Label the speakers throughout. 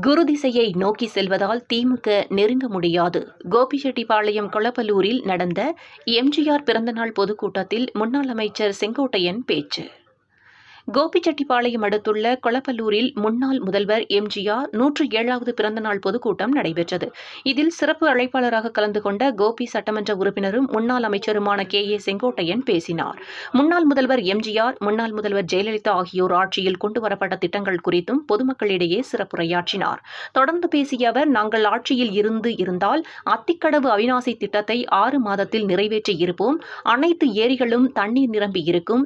Speaker 1: குரு திசையை நோக்கி செல்வதால் திமுக நெருங்க முடியாது. கோபிச்செட்டிப்பாளையம் கொளப்பலூரில் நடந்த எம்ஜிஆர் பிறந்தநாள் பொதுக்கூட்டத்தில் முன்னாள் அமைச்சர் செங்கோட்டையன் பேச்சு. கோபிச்செட்டிப்பாளையம் அடுத்துள்ள கொளப்பல்லூரில் முன்னாள் முதல்வர் எம்ஜிஆர் நூற்று ஏழாவது பிறந்தநாள் பொதுக்கூட்டம் நடைபெற்றது. இதில் சிறப்பு அழைப்பாளராக கலந்து கொண்ட கோபி சட்டமன்ற உறுப்பினரும் முன்னாள் அமைச்சருமான கே. ஏ. செங்கோட்டையன் பேசினார். முன்னாள் முதல்வர் எம்ஜிஆர் முன்னாள் முதல்வர் ஜெயலலிதா ஆகியோர் ஆட்சியில் கொண்டுவரப்பட்ட திட்டங்கள் குறித்தும் பொதுமக்களிடையே சிறப்புரையாற்றினார். தொடர்ந்து பேசிய அவர் நாங்கள் ஆட்சியில் இருந்து இருந்தால் அத்திக்கடவு அவிநாசி திட்டத்தை ஆறு மாதத்தில் நிறைவேற்றி இருப்போம் அனைத்து ஏரிகளும் தண்ணீர் நிரம்பி இருக்கும்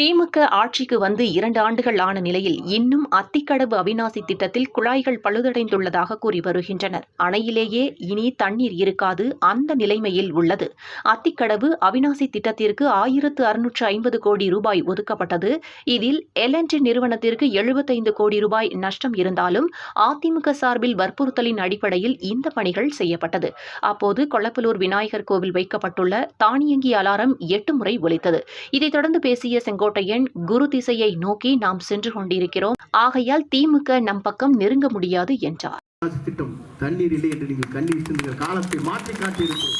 Speaker 1: திமுக ஆட்சிக்கு வந்து இரண்டு ஆண்டுகள் ஆன நிலையில் இன்னும் அத்திக்கடவு அவிநாசி திட்டத்தில் குழாய்கள் பழுதடைந்துள்ளதாக கூறி வருகின்றனர். அணையிலேயே இனி தண்ணீர் இருக்காது அந்த நிலைமையில் உள்ளது. அத்திக்கடவு அவிநாசி திட்டத்திற்கு ஆயிரத்து அறுநூற்று ஐம்பது கோடி ரூபாய் ஒதுக்கப்பட்டது. இதில் எல்என்டி நிறுவனத்திற்கு எழுபத்தைந்து கோடி ரூபாய் நஷ்டம் இருந்தாலும் அதிமுக சார்பில் வற்புறுத்தலின் அடிப்படையில் இந்த பணிகள் செய்யப்பட்டது. அப்போது கொளப்பலூர் விநாயகர் கோவில் வைக்கப்பட்டுள்ள தானியங்கி அலாரம் எட்டு முறை ஒலித்தது. இதைத் தொடர்ந்து பேசிய செங்கோட்டையன் குரு திசையை நோக்கி நாம் சென்று கொண்டிருக்கிறோம். ஆகையால் திமுக நம் பக்கம் நெருங்க முடியாது என்றார்.
Speaker 2: திட்டம் தண்ணீர் இல்லை என்று நீங்கள் கண்ணீர் சிந்துகிற காலத்தை மாற்றி காட்டியிருக்கிறோம்.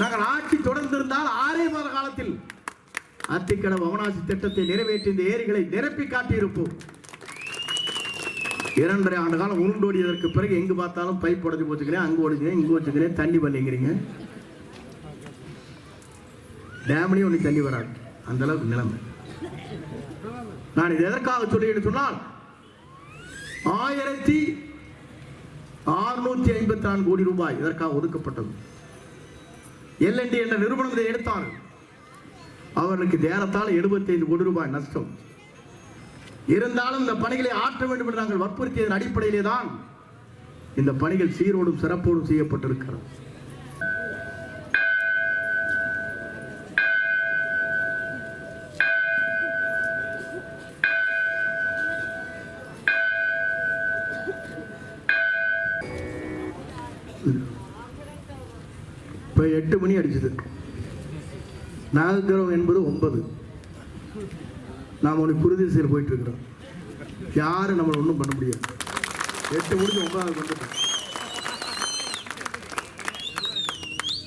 Speaker 2: நாங்கள் ஆட்சி தொடர்ந்திருந்தால் ஆறே மாத காலத்தில் அத்திக்கட வவனாசி திட்டத்தை நிறைவேற்றி இந்த ஏரிகளை நிரப்பி காட்டியிருப்போம். இரண்டரை ஆண்டு காலம் உருண்டோடியதற்கு பிறகு எங்கு பார்த்தாலும் பைப் உடஞ்சி போச்சுக்கிறேன் அங்கே உடச்சுக்கிறேன் இங்கே வச்சுக்கிறேன் தண்ணி வரலைங்கிறீங்க டேம்லேயும் ஒன்று தண்ணி வராது. அந்த அளவுக்கு நிலைமை. நான் இது எதற்காக சொல்லுகிறேன் சொன்னால் ஆயிரத்தி அறுநூத்தி ஐம்பத்தி நான்கு கோடி ரூபாய் இதற்காக ஒதுக்கப்பட்டது. எல்என்டி என்ற நிறுவனம் இதை எடுத்தார். அவர்களுக்கு நேரத்தால் எழுபத்தைந்து கோடி ரூபாய் நஷ்டம். இருந்தாலும் இந்த பணிகளை ஆற்ற வேண்டும் என்று நாங்கள் வற்புறுத்தியதன் அடிப்படையிலே தான் இந்த பணிகள் சீரோடும் சிறப்போடும் செய்யப்பட்டிருக்கிறது. இப்போ எட்டு மணி அடிச்சுது. நாகக்கிரகம் என்பது ஒன்பது. நாம் ஒன்று குருதிசையில் போயிட்டு இருக்கிறோம் யாரும் நம்மளை ஒன்றும் பண்ண முடியாது. எட்டு முடிஞ்சு ஒன்பதாவது வந்துட்டோம்.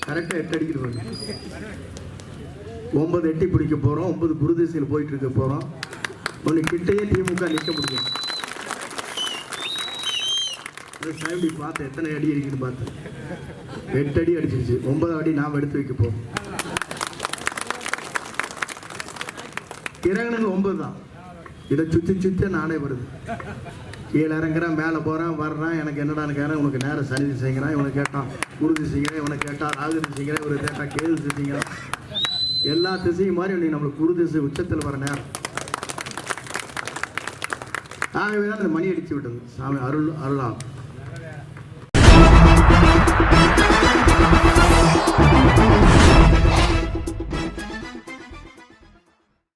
Speaker 2: கரெக்டாக எட்டு அடிக்கிறது ஒன்பது எட்டி பிடிக்க போகிறோம் ஒன்பது குருதிசையில் போயிட்டு இருக்க போகிறோம் ஒன்று கிட்டேயே திமுக நிற்க முடியும் சாமி பார்த்தேன் எத்தனை அடி இருக்குன்னு பார்த்தேன் எட்டு அடி அடிச்சிருச்சு. ஒன்பதாம் அடி நாம் எடுத்து வைக்க போறோம் இறங்குனது ஒன்பது தான். இதை சுற்றி சுற்றி நானே வருது. கீழே இறங்குறேன் மேலே போகிறேன் வர்றேன். எனக்கு என்னடான்னு கேட்குறேன் உனக்கு நேரம் சனி செய்கிறேன் இவனை கேட்டான் குருதி செய்கிறேன் இவனை கேட்டான் ராகு செய்கிறேன் இவரை கேட்டால் கேது செய்கிறேன் எல்லா திசையும் மாதிரி நீ நம்மளுக்கு குரு திசை உச்சத்தில் வர நேரம். ஆகவே தான் அந்த மணி அடித்து விட்டது. சாமி அருள் அருளாகும்